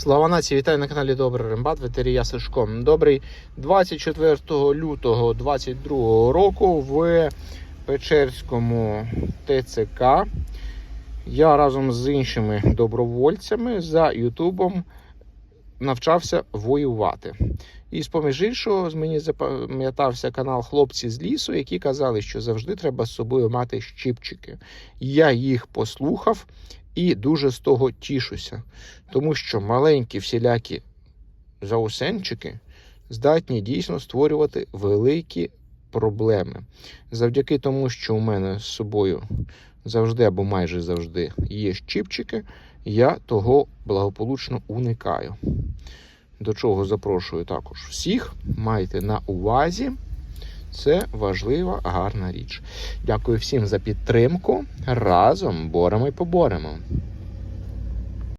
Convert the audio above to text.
Слава нації, вітаю на каналі Добрий Рембат, ветерія Сашко. Добрий 24 лютого 22 року в Печерському ТЦК. Я разом з іншими добровольцями за Ютубом навчався воювати. І з поміж іншого, мені запам'ятався канал Хлопці з лісу, які казали, що завжди треба з собою мати щипчики. Я їх послухав і дуже з того тішуся, тому що маленькі всілякі заусенчики здатні дійсно створювати великі проблеми. Завдяки тому, що у мене з собою завжди або майже завжди є щипчики, я того благополучно уникаю. До чого запрошую також всіх. Майте на увазі. Це важлива, гарна річ. Дякую всім за підтримку. Разом боремо і поборемо.